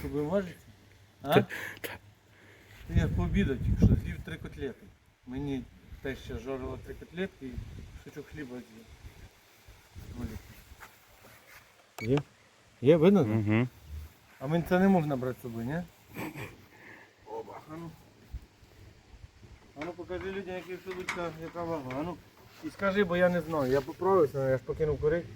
Щоб ви важите? А? Я пообідав тільки що з'їв три котлети. Мені те ще жарила три котлетки і кусочок хліба з'їв. Є? Є, видно? Угу. А мені це не можна брати з собою, ні? Оба. А ну. А ну покажи людям, які шелудька, яка вага. А ну. І скажи, бо я не знаю. Я поправився, я ж покинув курити.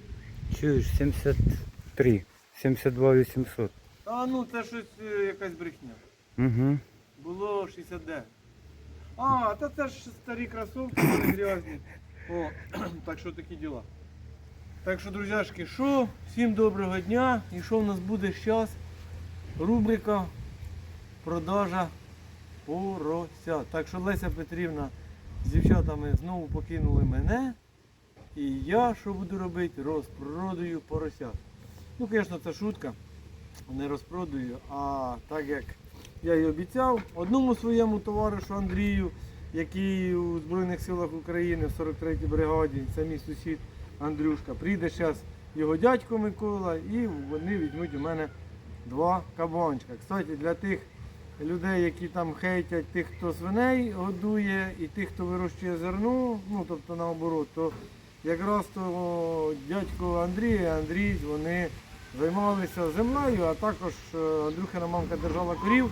Чуєш, 73. 72 800. А ну це щось е, якась брехня. Угу. Було 69. А, та це ж старі кросовки вони грязні. О, так що такі діла. Так що, друзяшки, що? Всім доброго дня. І що в нас буде зараз? Рубрика продажа порося. Так що Леся Петрівна з дівчатами знову покинули мене. І я що буду робити? Розпродаю поросят. Ну, звісно, це шутка. Не розпродаю, а так як я і обіцяв одному своєму товаришу Андрію, який у Збройних силах України в 43-й бригаді, це мій сусід Андрюшка. Прийде зараз його дядько Микола і вони візьмуть у мене два кабанчика. Кстати, для тих людей, які там хейтять тих, хто свиней годує, і тих, хто вирощує зерно, ну тобто наоборот, то якраз то дядько Андрій Андрій, вони займалися землею, а також е, Андрюхина мамка держала корів.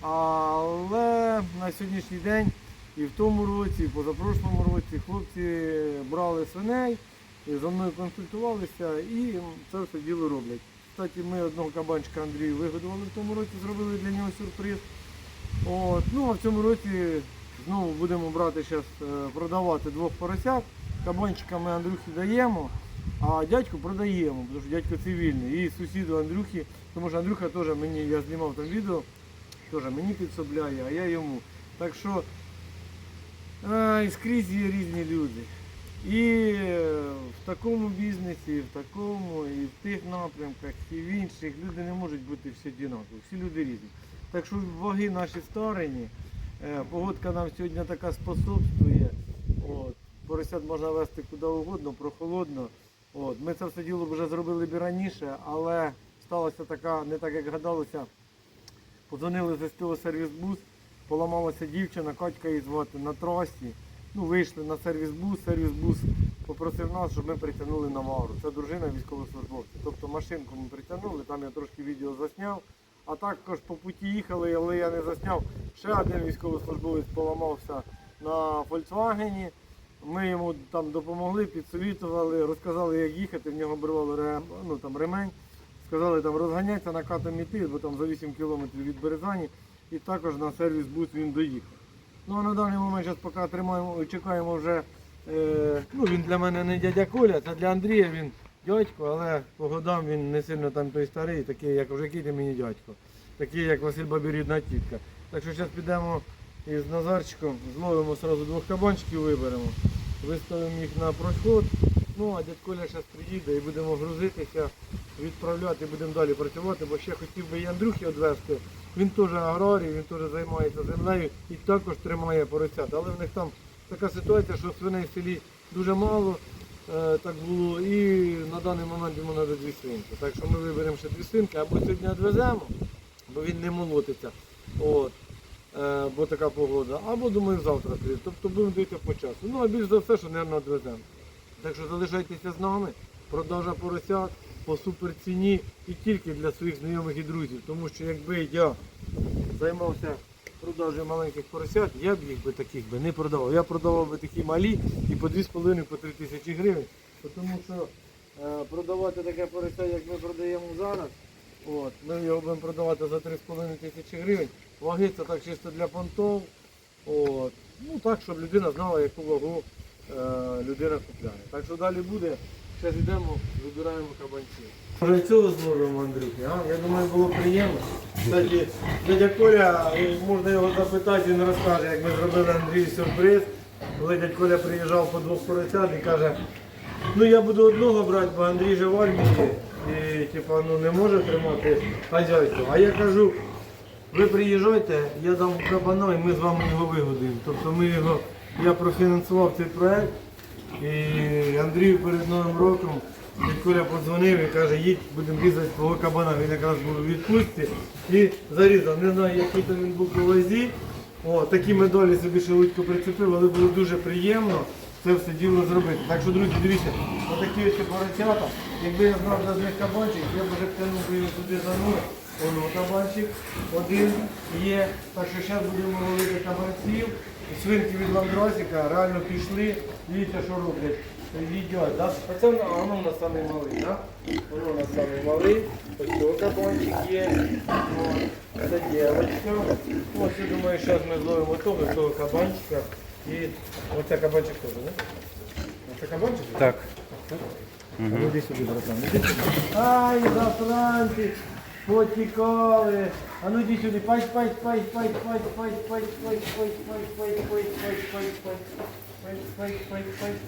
Але на сьогоднішній день і в тому році, і позапрошлому році хлопці брали свиней, зі мною консультувалися і це все діло роблять. Кстати, ми одного кабанчика Андрію вигодували в тому році, зробили для нього сюрприз. От. Ну а в цьому році знову будемо брати зараз продавати двох поросят. Кабанчика ми Андрюхі даємо, а дядьку продаємо, тому що дядько цивільний. І сусіду Андрюхі, тому що Андрюха теж мені, я знімав там відео, теж мені підсобляє, а я йому. Так що ай, скрізь є різні люди. І в такому бізнесі, і в такому, і в тих напрямках, і в інших люди не можуть бути всі однакові, всі люди різні. Так що ваги наші старені, е, погодка нам сьогодні така способствує. От. Поросят можна вести куди угодно, прохолодно. От. Ми це все діло вже зробили б раніше, але сталося така, не так як гадалося. Подзвонили з СТО сервіс-бус, поламалася дівчина, Катька її звати на трасі. Ну, вийшли на сервіс-бус, сервіс-бус попросив нас, щоб ми притягнули на Мавру. Це дружина військовослужбовця. Тобто машинку ми притягнули, там я трошки відео засняв. А також по путі їхали, але я не засняв. Ще один військовослужбовець поламався на Volkswagen. Ми йому там допомогли, підсовітували, розказали, як їхати. В нього обривали ну, там, ремень. Сказали там розганяйся на катом іти, бо там за 8 кілометрів від Березані. І також на сервіс бус він доїхав. Ну а на даний момент зараз поки тримаємо, чекаємо вже. Е, ну він для мене не дядя Коля, це для Андрія він дядько, але по годам він не сильно там той старий, такий, як вже який ти мені дядько. Такий, як Василь Бабі рідна тітка. Так що зараз підемо із Назарчиком, зловимо одразу двох кабанчиків, виберемо, виставимо їх на проход. Ну а дядь Коля зараз приїде і будемо грузитися, відправляти, будемо далі працювати, бо ще хотів би і Андрюхи відвезти. Він теж аграрій, він теж займається землею і також тримає поросят. Але в них там така ситуація, що свиней в селі дуже мало. е, Так було, і на даний момент йому треба дві свинки. Так що ми виберемо ще дві свинки, або сьогодні відвеземо, бо він не молотиться. От. Е, бо така погода. Або думаю завтра прийде. Тобто будемо дивитися по часу. Ну а більш за все, що, мабуть, відвеземо. Так що залишайтеся з нами. Продажа поросят по суперціні і тільки для своїх знайомих і друзів. Тому що якби я займався продажею маленьких поросят, я б їх би таких би не продавав. Я продавав би такі малі і по 2,5 по 3 тисячі гривень. Тому що е, продавати таке порося, як ми продаємо зараз, от, ми його будемо продавати за 3,5 тисячі гривень. Ваги це так чисто для понтов. От. Ну так, щоб людина знала, яку вагу е, людина купляє. Так що далі буде. Зараз йдемо, вибираємо кабанців. Може цього зможемо, Андрюхи, а? Я думаю, було приємно. Кстати, дядя Коля, е, можна його запитати, він розкаже, як ми зробили Андрію сюрприз. Коли дядь Коля приїжджав по двох поросят і каже, ну я буду одного брати, бо Андрій же в армії і типа, ну, не може тримати хазяйство. А я кажу, ви приїжджайте, я дам кабана і ми з вами його вигодуємо. Тобто ми його, я профінансував цей проект і Андрію перед Новим роком Коля подзвонив і каже, їдь, будемо різати твого кабана. Він якраз був у відпустці і зарізав. Не знаю, який там він був по вазі. О, такі медалі собі шелудько прицепив, але було дуже приємно це все діло зробити. Так що, друзі, дивіться, отакі ось поросята. Якби я знав, де з них кабанчик, я б вже втягнув його сюди за ноги. Воно кабанчик один є. Так що зараз будемо ловити кабанців. Свинки від ландросика реально пішли. Дивіться, що роблять. Їдять, да? А це воно- у нас самий малий, так? Воно у нас самий малий. Ось цього кабанчик є. О, Це дівчинка. Ось я думаю, зараз ми зловимо того, того кабанчика. І оце кабанчик теж, так? Це кабанчик? Так. Ну іди сюди, братан. Ай, зафранці, потікали. А ну іди сюди, пать, пать, пать, пать, пать, пать, пать. Пать, пать, пать, пать, пать, пать. Пать, пать, пать, пать.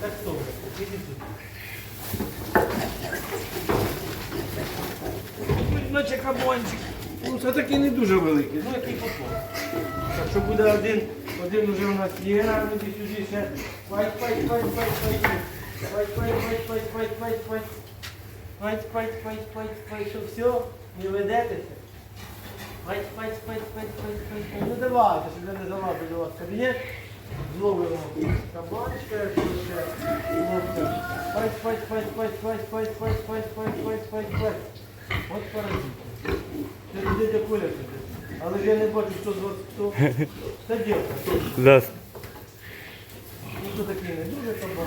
Так що, іди сюди. Наче кабанчик. Ну, це такий не дуже великий, ну який попав. Так що буде один, один уже у нас є, а ну іди сюди ще. Пать, пать, пать, пать, пать. Пать, пать, пать, пать, пать, пать, пать. Пать, пать, пать, пать, пать, що все, не ведетеся. Пать, пать, пать, пать, пать, пать. Ну давайте, щоб я не залазив до вас в кабінет. Зловимо кабанчика, якщо ще хлопця. Пать, пать, пать, пать, пать, пать, пать, пать, пать, пать, пать, пать. От паразит. Це дядя Коля сидить. Але ж я не бачу, хто з вас хто. Це дівка. Ну то такий не дуже кабан.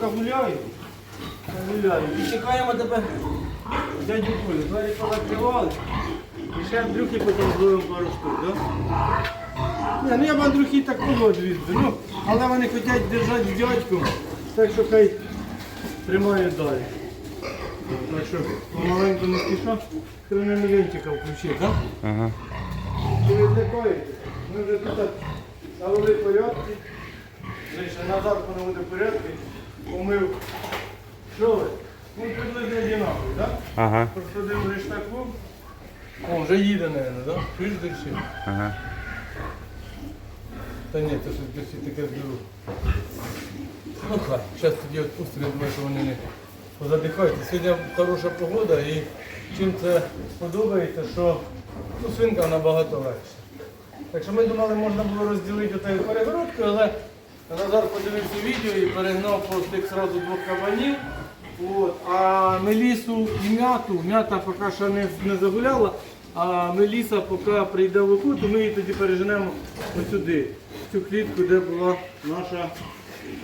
поки гуляють. Гуляють. І чекаємо тебе дядю Колю. Двері позакривали. І ще Андрюхи потім зловимо пару штук, так? Да? Ні, ну я б Андрюхи так погоджу відбив. Ну, але вони хочуть держати з дядьком. Так що хай тримають далі. Так що помаленьку не спіша, хрономеленчика включив, так? Ага. Ви відлякаєте. Ми вже тут навели порядки. Вже ще назад навели порядки. Помив. Що ви? Ну приблизно одинаково, так? Ага. Посадив лиш таку. О, вже їде, мабуть, так? Чуєш дальше? Ага. Та ні, це щось досі таке зберу. Ну хай, зараз тоді відпустимо, я думаю, що вони не позадихають. Сьогодні хороша погода і чим це подобається, що ну, свинка набагато легша. Так що ми думали, можна було розділити отою перегородкою, але Назар подивився відео і перегнав просто їх одразу двох кабанів. От. А Мелісу і м'яту, м'ята поки що не, не загуляла, а Меліса поки прийде в оку, то ми її тоді переженемо сюди, в цю клітку, де була наша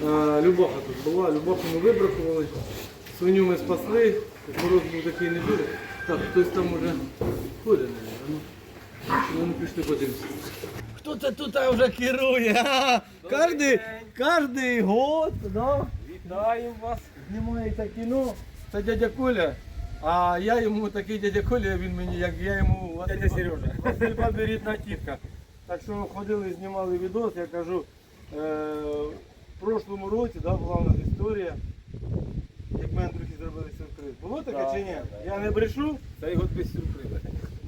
е, Любаха тут була. Любаху ми вибракували, свиню ми спасли, мороз був такий не дуже. Так, хтось там уже ходить, мабуть. Ну, ну пішли подивимося. Хто це тут вже керує? Кожний, кожний год, да? Вітаємо вас. Знімається кіно. Це дядя Коля. А я йому такий дядя Коля, він мені, як я йому Дядя Сережа. Василь тітка. Так що ходили, знімали відос, я кажу, е, в прошлому році да, була у нас історія, як ми Андрюхі зробили сюрприз. Було таке Да, чи ні? да, Я не брешу. Цей год без сюрприза.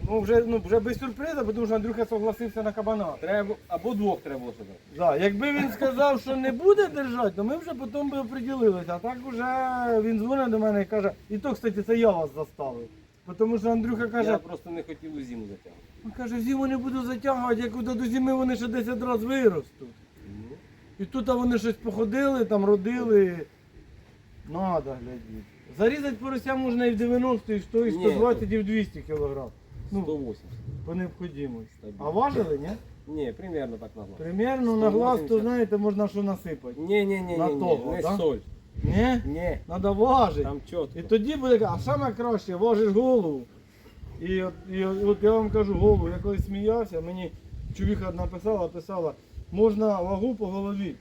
Ну вже, ну, вже без сюрпризу, бо тому що Андрюха согласився на кабана. Треба або двох треба було сюди. Да, якби він сказав, що не буде держати, то ми вже потім би оприділилися. А так вже він дзвонить до мене і каже, і то, кстати, це я вас заставив. Тому що Андрюха каже, Я просто не хотів у зиму затягнути. він каже, зиму не буду затягувати, як до зими вони ще 10 разів виростуть. І тут а вони щось походили, там родили. Надо глядіть. Зарізати порося можна і в 90, і в 100, і в Ні, 120, і в 200 кілограм. Ну, 180. по необхідності. А важили, ні? Ні, примерно так на глаз. Примерно на глаз, то знаєте, можна що насипати. Ні, ні, ні, На ні, того, ні, не да? соль. Ні? Ні, Треба важити. там чітко. І тоді буде, а саме краще, важиш голову. І от, і от, я вам кажу голову, я колись сміявся, мені чувіха написала, писала, можна вагу по голові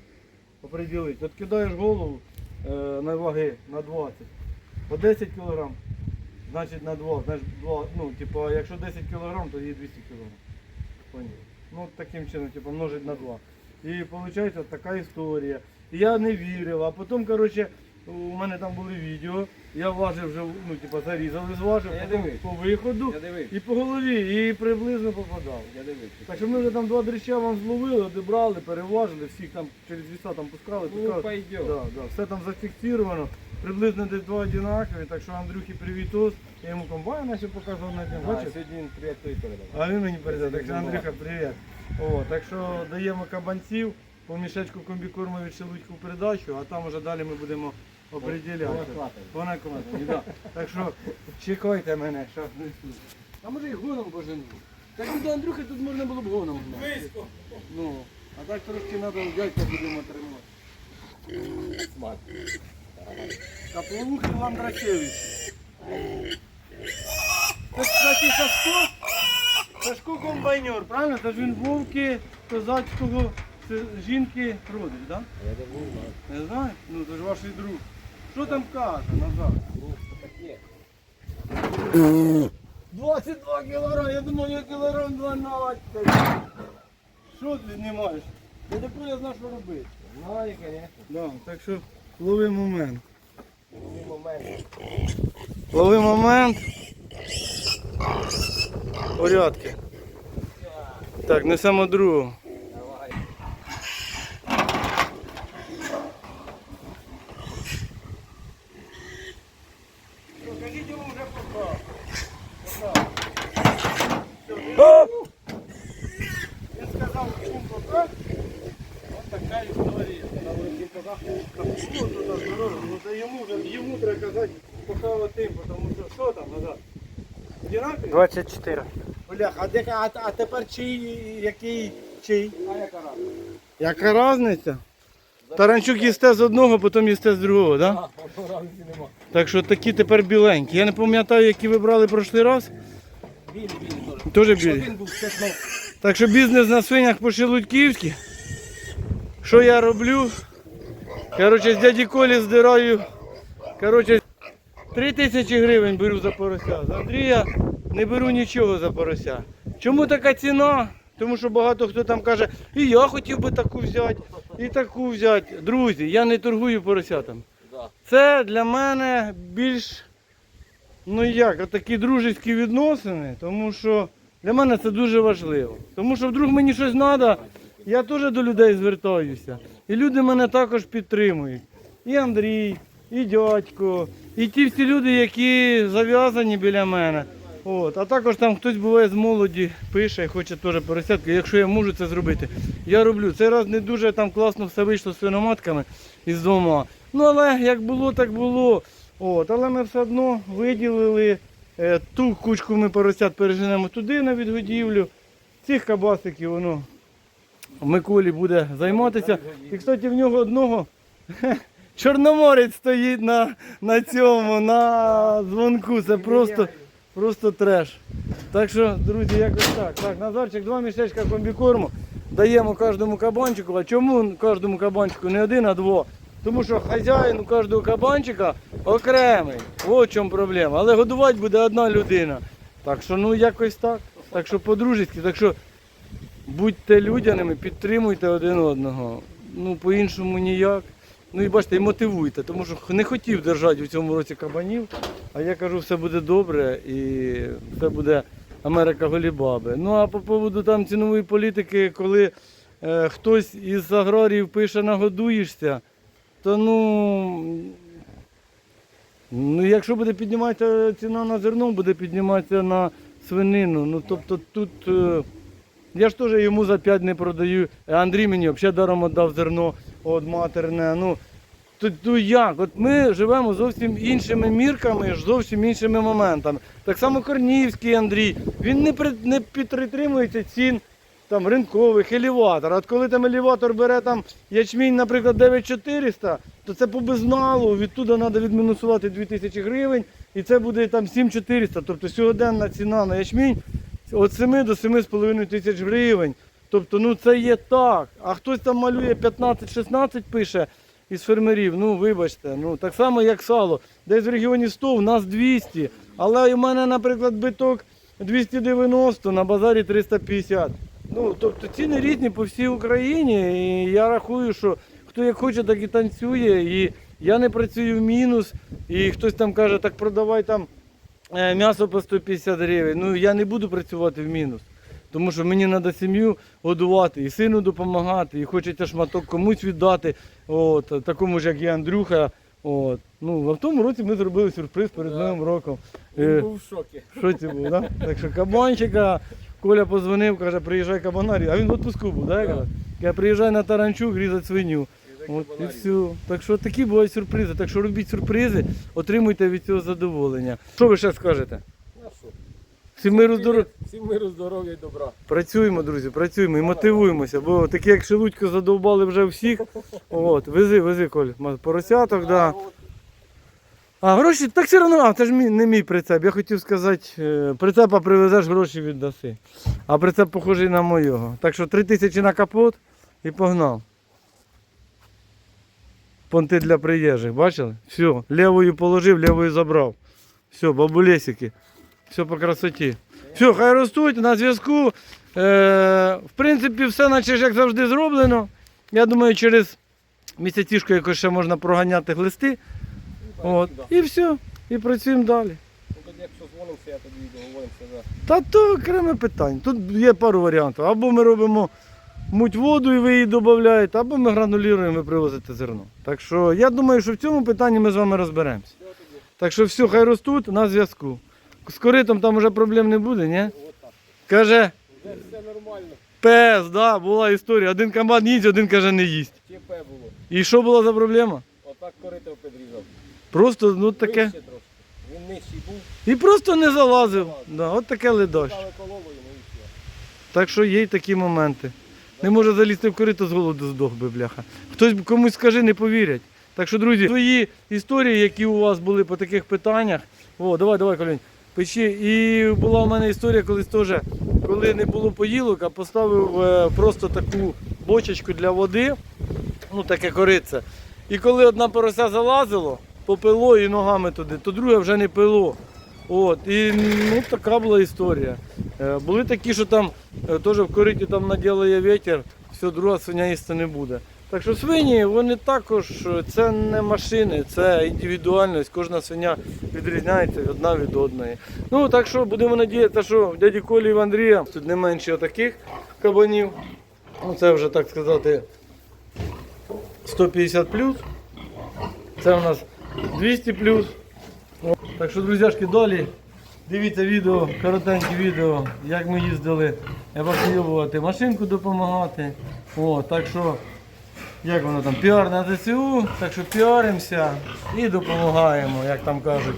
оприділити. От кидаєш голову е, на ваги на 20, по 10 кг, значить на двох. значить два, ну, типу, якщо 10 кг, то є 200 кг. Ну, таким чином, типу, множить на 2. І виходить така історія. І Я не вірив, а потім, коротше, у мене там були відео, я важив вже, ну, типу, зарізали, зважив, Я потім дивився. по виходу Я дивився. і по голові, і приблизно попадав. Я дивився. Так що ми вже там два дрища вам зловили, одібрали, переважили, всіх там через віса там пускали, Ну, пускали. Да, да, все там зафіксировано, приблизно десь два одинакові, так що Андрюхі привітос. Я йому комбайн ще показував на днях, А, бачиш? сьогодні він привіт тобі передав. А він мені передав, так що Андрюха, привіт. О, так що даємо кабанців, по мішечку комбікорму від шелудьку передачу, а там вже далі ми будемо определяти. Вона да. Так що чекайте мене, що несу. А може і гоном божену. Так і до Андрюхи тут можна було б гоном. Ну, а так трошки треба дядька будемо тримати. Смак. Капловухи Ландрачевич. Це, кстати, Сашко, Сашко комбайнер, правильно? Це ж він вовки козацького це жінки родич, так? Да? Я не знаю. Не знаю? Ну це ж ваш друг. Що там каже назад? Ну, таке. 22 кілограм, я думав, я кілограм 12. Що ти знімаєш? Я тепер я знаю, що робити. Знаю, звісно. Да, так що лови момент. Такий момент. Лови момент. Порядки. Так, несемо другу. 54. Бляха, а, а, а тепер чий, який чий? А яка разниця? Яка різниця? Таранчук їсте з одного, потім їсте з другого, так? Так що такі тепер біленькі. Я не пам'ятаю, які ви брали прошлий раз. Біль, біль Тоже біль. Так що бізнес на свинях по Шелудьківськи. Що я роблю? Короче, з дяді Колі здираю. Короче, 3 тисячі гривень беру за порося. Андрія не беру нічого за порося. Чому така ціна? Тому що багато хто там каже, і я хотів би таку взяти, і таку взяти. Друзі, я не торгую поросятами. Це для мене більш, ну як, такі дружеські відносини, тому що для мене це дуже важливо. Тому що вдруг мені щось треба, я теж до людей звертаюся. І люди мене також підтримують. І Андрій, і дядько, і ті всі люди, які зав'язані біля мене. От. А також там хтось буває з молоді, пише, хоче теж поросятку. Якщо я можу це зробити, я роблю. Цей раз не дуже там класно все вийшло з свиноматками із двома. Ну але як було, так було. От, але ми все одно виділили е, ту кучку ми поросят переженемо туди на відгодівлю. Цих кабасиків воно Миколі буде займатися. І, кстати, в нього одного чорноморець стоїть на, на цьому, на дзвонку. Це просто, просто треш. Так що, друзі, якось так. Так, Назарчик, два мішечка комбікорму. Даємо кожному кабанчику. А чому кожному кабанчику не один, а два? Тому що хазяїн у кожного кабанчика окремий. В чому проблема. Але годувати буде одна людина. Так що ну якось так. Так що по-дружески, так що будьте людяними, підтримуйте один одного. Ну, по-іншому ніяк. Ну і бачите, і мотивуйте, тому що не хотів держати у цьому році кабанів, а я кажу, все буде добре і все буде Америка Голібаби. Ну а по поводу там цінової політики, коли е, хтось із аграріїв пише нагодуєшся, то ну. Ну, якщо буде підніматися ціна на зерно, буде підніматися на свинину. Ну тобто тут. е, я ж теж йому за 5 не продаю. Андрій мені взагалі даром віддав зерно от матерне. Ну, то, то як? От ми живемо зовсім іншими мірками, зовсім іншими моментами. Так само Корнівський Андрій, він не, при, не підтримується цін там, ринкових, елеватор. От коли там елеватор бере там ячмінь, наприклад, 9400, то це по безналу, відтуди треба відмінусувати 2000 гривень, і це буде там 7400. Тобто сьогоденна ціна на ячмінь від 7 до 7,5 тисяч гривень. Тобто, ну це є так. А хтось там малює 15-16 пише із фермерів, ну вибачте, ну так само як сало. Десь в регіоні 100, у нас 200. Але у мене, наприклад, биток 290, на базарі 350. Ну, тобто ціни різні по всій Україні. І я рахую, що хто як хоче, так і танцює. І я не працюю в мінус. І хтось там каже, так продавай там м'ясо по 150 гривень. Ну я не буду працювати в мінус. Тому що мені треба сім'ю годувати і сину допомагати, і хочеться шматок комусь віддати, от, такому ж, як і Андрюха. От. Ну, а в тому році ми зробили сюрприз перед Да. Новим роком. Він Е, був в шокі. що це було, да? Так що кабанчика, Коля позвонив, каже, приїжджай кабана різати. А він в відпуску був, да? Да. каже? Каже, приїжджай на таранчук різати свиню. От і все. Так що такі бувають сюрпризи. Так що робіть сюрпризи, отримуйте від цього задоволення. Що ви ще скажете? Всім миру здоров'я. Всім миру, здоров'я і добра. Працюємо, друзі, працюємо і мотивуємося, бо такі, як Шелудько, задовбали вже всіх. От, вези, вези, Коль, ма- поросяток, да. А гроші, так все одно, а це ж мій, не мій прицеп. Я хотів сказати, е, прицепа привезеш, гроші віддаси. А прицеп похожий на моєго. Так що три тисячі на капот і погнав. Понти для приїжджих, бачили? Все, лівою положив, лівою забрав. Все, бабулесики. Все по красоті. Все, хай ростуть на зв'язку. Е, в принципі, все наче ж як завжди зроблено. Я думаю, через місяцішку якось ще можна проганяти глисти. От. І все. І працюємо далі. Ну, якщо дзвонимося, я тоді договоримося. Та то окреме питання. Тут є пару варіантів. Або ми робимо муть воду і ви її додаєте, або ми гранулюємо і привозите зерно. Так що я думаю, що в цьому питанні ми з вами розберемося. Так що все, хай ростуть на зв'язку. З коритом там вже проблем не буде, ні? Каже, Вже все нормально. пес, да, була історія. Один комбат їсть, один каже не їсть. ЧП було. І що була за проблема? Отак корито підрізав. Просто ну таке. Вище трошки. Він нижчий був, І просто не залазив. Да, от таке ледощ. стали ну і все. Так що є й такі моменти. Не може залізти в корито з голоду здох би, бляха. Хтось комусь скаже, не повірять. Так що, друзі, свої історії, які у вас були по таких питаннях. О, давай, давай, Колінь, печи. І була у мене історія колись теж, коли не було поїлок, а поставив е, просто таку бочечку для води, ну таке корице. І коли одна порося залазило, попило і ногами туди, то друге вже не пило. От, і ну, така була історія. Е, були такі, що там е, теж в кориті там наділає вітер, все, друга свиня їсти не буде. Так що свині, вони також, е, це не машини, це індивідуальність, кожна свиня відрізняється одна від одної. Ну так що будемо надіятися, що в дяді Колі і в Андрія тут не менше таких кабанів. Ну, це вже так сказати 150 плюс. Це у нас 200 плюс. Так що, друзяшки, далі дивіться відео, коротеньке відео, як ми їздили евакуювати машинку допомагати. О, так що, як воно там, піар на ЗСУ, так що піаримося і допомагаємо, як там кажуть.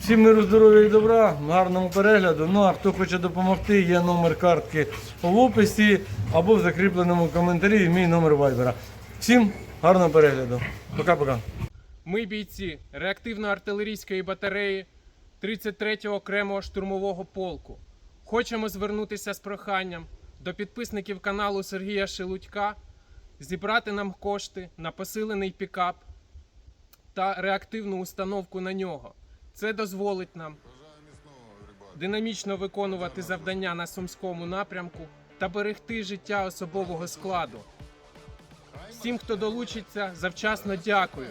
Всім миру, здоров'я і добра, гарному перегляду. Ну а хто хоче допомогти, є номер картки в описі або в закріпленому коментарі мій номер вайбера. Всім гарного перегляду. Пока-пока. Ми бійці реактивно-артилерійської батареї 33-го окремого штурмового полку. Хочемо звернутися з проханням до підписників каналу Сергія Шелудька зібрати нам кошти на посилений пікап та реактивну установку на нього. Це дозволить нам динамічно виконувати завдання на сумському напрямку та берегти життя особового складу. Всім, хто долучиться, завчасно дякую.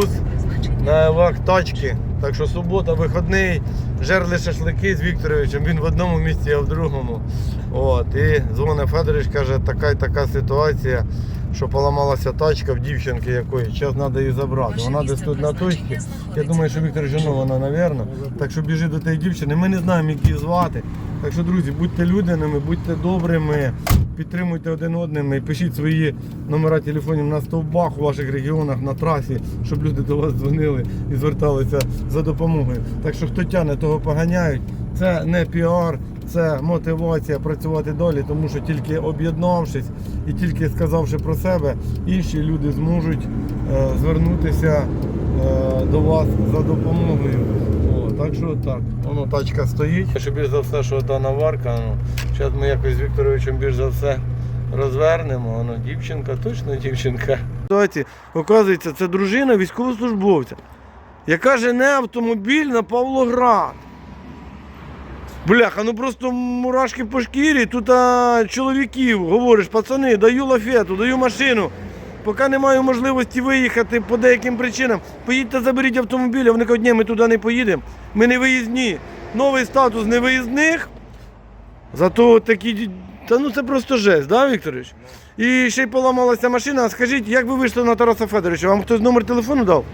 Сервіс на вах тачки. Так що субота, вихідний, жерли шашлики з Вікторовичем. Він в одному місці, а в другому. От, і дзвонить Федорович, каже, така і така ситуація. Що поламалася тачка в дівчинки якої. Зараз треба її забрати. Вона десь тут на точці. Я думаю, що Віктор Жинована, напевно. Так що біжи до тієї дівчини. Ми не знаємо, як її звати. Так що, друзі, будьте людяними, будьте добрими, підтримуйте один одним пишіть свої номера телефонів на стовбах у ваших регіонах на трасі, щоб люди до вас дзвонили і зверталися за допомогою. Так що хто тяне, того поганяють. Це не піар, це мотивація працювати далі, тому що тільки об'єднавшись і тільки сказавши про себе, інші люди зможуть е, звернутися е, до вас за допомогою. О, так що так. Воно тачка стоїть. Що більш за все, що та наварка. Ну, зараз ми якось з Вікторовичем більш за все розвернемо. Воно дівчинка, точно дівчинка. Оказується, це дружина військовослужбовця, яка жене автомобіль на Павлоград. Бляха, ну просто мурашки по шкірі. Тут а, чоловіків говориш, пацани, даю лафету, даю машину. Поки не маю можливості виїхати по деяким причинам, поїдьте заберіть автомобіль, а вони кажуть, ні, ми туди не поїдемо. Ми не виїзні. Новий статус невиїзних. Зато такі. Та ну це просто жесть, да, Вікторович? І ще й поламалася машина. А Скажіть, як ви вийшли на Тараса Федоровича? Вам хтось номер телефону дав?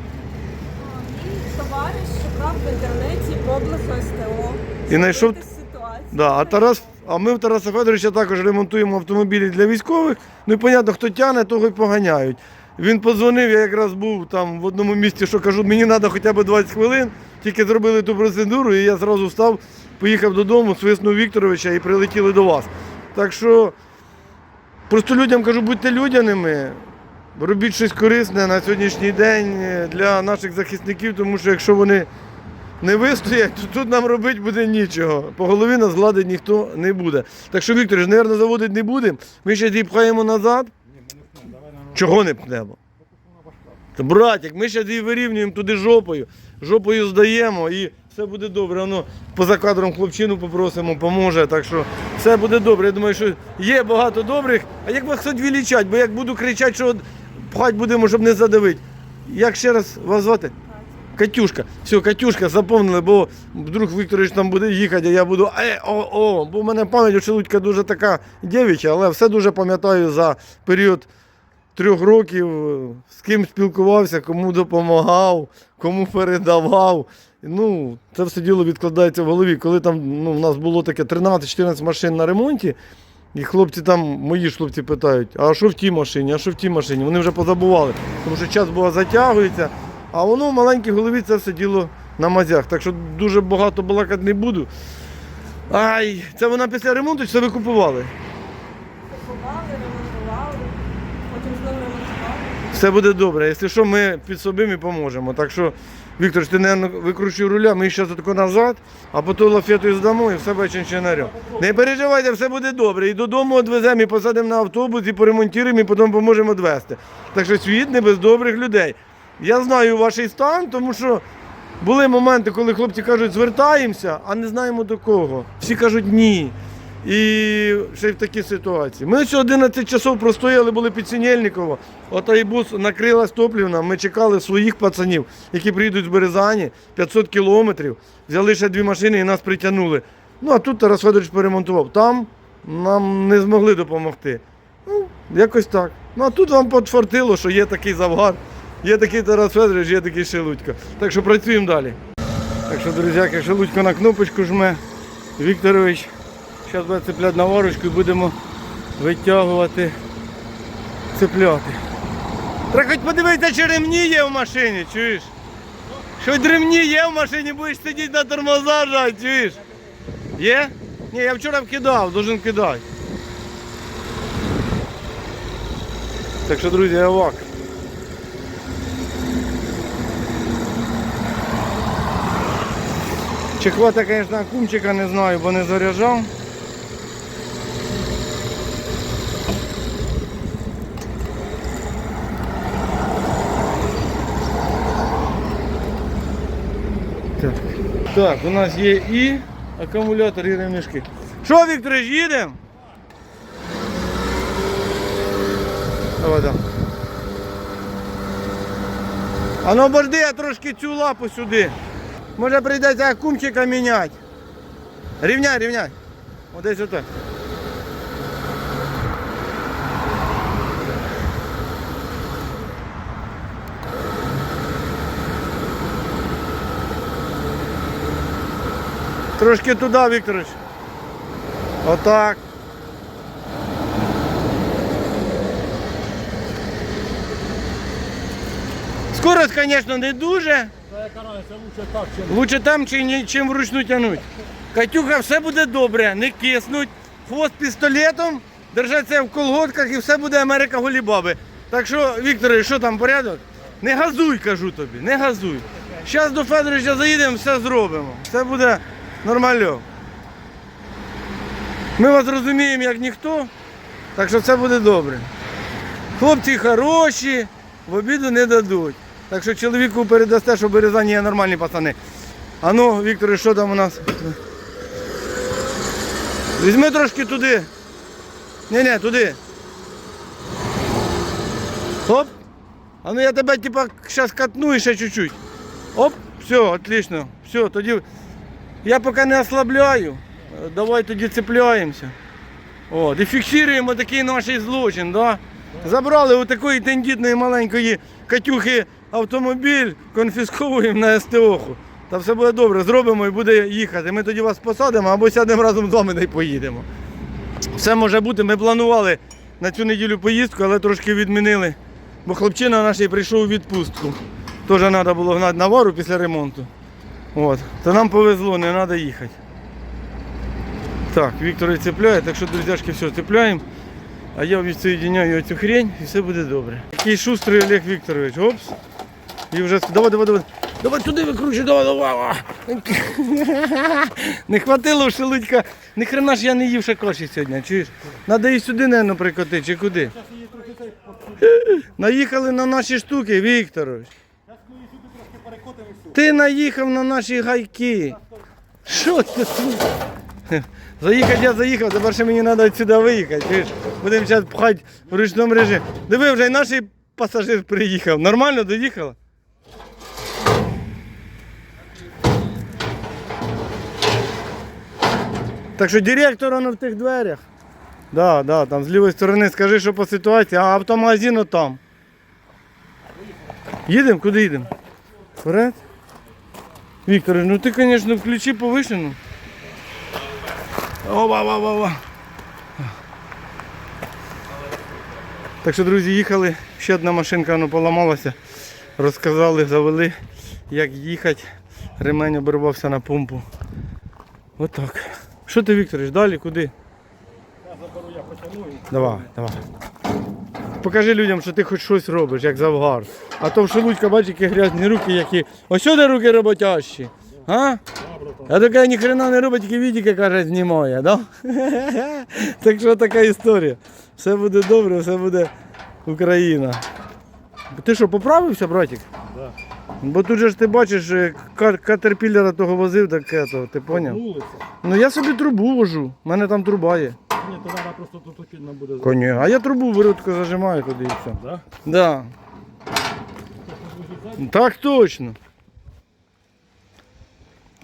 Мій товариш шукав в інтернеті поблизу СТО. І знайшов- Да, а Тарас, а ми в Тараса Федоровича також ремонтуємо автомобілі для військових. Ну і понятно, хто тяне, того й поганяють. Він подзвонив, я якраз був там в одному місці, що кажу, мені треба хоча б 20 хвилин, тільки зробили ту процедуру, і я зразу встав, поїхав додому, свиснув Вікторовича і прилетіли до вас. Так що просто людям кажу, будьте людяними, робіть щось корисне на сьогоднішній день для наших захисників, тому що якщо вони не вистоять, то тут нам робити буде нічого. По голові нас гладить ніхто не буде. Так що, Віктор, ж, мабуть, заводити не будемо. Ми ще її пхаємо назад. Чого не пхнемо? Та, братик, ми ще її вирівнюємо туди жопою, жопою здаємо і все буде добре. Воно поза кадром хлопчину попросимо, поможе. Так що все буде добре. Я думаю, що є багато добрих. А як вас хоч вілічать, бо як буду кричати, що от пхати будемо, щоб не задавити. Як ще раз вас звати? Катюшка. Все, Катюшка, запомнили, бо вдруг Вікторович там буде їхати, а я буду е, о, о, бо в мене пам'ять у дуже така дівча, але все дуже пам'ятаю за період трьох років, з ким спілкувався, кому допомагав, кому передавав. Ну, це все діло відкладається в голові. Коли там ну, у нас було таке 13-14 машин на ремонті, і хлопці там, мої ж хлопці питають, а що в тій машині, а що в тій машині? Вони вже позабували, тому що час було затягується, а воно в маленькій голові це все діло на мазях. Так що дуже багато балакати не буду. Ай, це вона після ремонту чи це ви купували? Купували, ремонтували, потім знову ремонтували. Все буде добре. Якщо що, ми підсобимо і поможемо. Так що, Віктор, ти не викручуй руля, ми ще тако назад, а потім лафетою здамо і все бачимо чинарем. Не переживайте, все буде добре. І додому відвеземо, і посадимо на автобус, і поремонтуємо, і потім поможемо відвезти. Так що світ не без добрих людей. Я знаю ваш стан, тому що були моменти, коли хлопці кажуть, звертаємося, а не знаємо до кого. Всі кажуть ні. І ще й в такій ситуації. Ми ще 11 часов простояли, були під Синельниково. От айбус накрилась топлівна. Ми чекали своїх пацанів, які приїдуть з Березані 500 кілометрів. Взяли ще дві машини і нас притягнули. Ну а тут Тарас Федорович поремонтував. Там нам не змогли допомогти. Ну, якось так. Ну а тут вам подфартило, що є такий завгар, є такий Тарас Федорович, є такий Шелудько. Так що працюємо далі. Так що, друзяки, Шелудько на кнопочку жме. Вікторович зараз буде цепляти на варочку і будемо витягувати цепляти. Треба хоч подивитися, чи ремні є в машині, чуєш? Хоч ремні є в машині, будеш сидіти на тормоза жать, чуєш? Є? Ні, я вчора вкидав, должен кидати. Так що, друзі, я вак. Чи хватить, звісно, кумчика, не знаю, бо не заряджав. Так. так, у нас є і акумулятор, і ремішки. Що, Вікторич, їдемо? Давай, да. А ну обожди, я трошки цю лапу сюди. Можно придать Може прийдеться кумчика міняти. Рівняй, рівняй. Одесь отак. Трошки туди, Вот так. Скорость, конечно, не дуже. Лучше там, чи чим вручну тягнуть. Катюха, все буде добре, не киснуть. Хвост пістолетом, держаться в колготках і все буде Америка Голібаби. Так що, Вікторе, що там порядок? Не газуй, кажу тобі, не газуй. Зараз до Федоровича заїдемо, все зробимо. Все буде нормально. Ми вас розуміємо як ніхто, так що все буде добре. Хлопці хороші, в обіду не дадуть. Так що чоловіку передасте, що Березані є нормальні пацани. А ну, Вікторе, що там у нас? Візьми трошки туди. Ні-ні, туди. Оп. А ну я тебе типа зараз катну і ще чуть-чуть. Оп, все, отлично. Все, тоді я поки не ослабляю. Давай тоді цепляємося. От, і фіксуємо такий наш злочин, да? Забрали у такої тендітної маленької Катюхи автомобіль, конфісковуємо на СТОху. Та все буде добре, зробимо і буде їхати. Ми тоді вас посадимо або сядемо разом з вами та й поїдемо. Все може бути. Ми планували на цю неділю поїздку, але трошки відмінили. Бо хлопчина наш прийшов у відпустку. Теж треба було гнати на вару після ремонту. От. То нам повезло, не треба їхати. Так, Віктор цепляє, так що, друзяшки, все, цепляємо. А я відсоєдиняю цю хрень і все буде добре. Який шустрий Олег Вікторович. Опс. І вже давай, давай, давай. Давай туди викручуй, давай, давай. Не хватило шелудька. Ні хрена ж я не їв ще каші сьогодні, чуєш? Надо і сюди, напевно, прикоти, чи куди? Наїхали на наші штуки, Вікторович. Ти наїхав на наші гайки. Що це? тут? Заїхати я заїхав, тепер ще мені треба сюди виїхати. чуєш? Будемо зараз пхати в ручному режимі. Диви, вже й наш пасажир приїхав. Нормально доїхала? Так що директор воно в тих дверях. Да, да, там з лівої сторони скажи, що по ситуації, а автомагазин там. Їдемо? Куди їдемо? Вперед? Віктор, ну ти, звісно, включи повишену. Оба, оба, оба. Так що, друзі, їхали, ще одна машинка ну, поламалася. Розказали, завели, як їхати. Ремень обірвався на помпу. Отак. Що ти, Вікторич, далі куди? Я заберу, я потягну. Давай, давай. Покажи людям, що ти хоч щось робиш, як завгар. А то в шелудька, бачиш, які грязні руки, які. Ось сюди руки роботящі. А? А така ніхрена не робить, тільки відіки, каже, знімає, да? так що така історія. Все буде добре, все буде Україна. Ти що, поправився, братик? Так. Бо тут же ж ти бачиш, е, катерпіллера того возив, так ето, ти поняв? Ну я собі трубу вожу, в мене там труба є. Ні, то треба просто тут очільно буде. Коні. А я трубу виродку зажимаю туди і все. Да? Да. Так точно.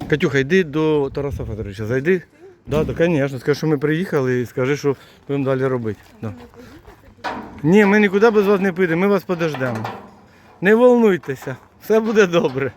Катюха, йди до Тараса Федоровича, зайди. Да, да, звісно. Скажи, що ми приїхали і скажи, що будемо далі робити. Да. Ні, ми нікуди без вас не підемо, ми вас подождемо. Не волнуйтеся, все буде добре.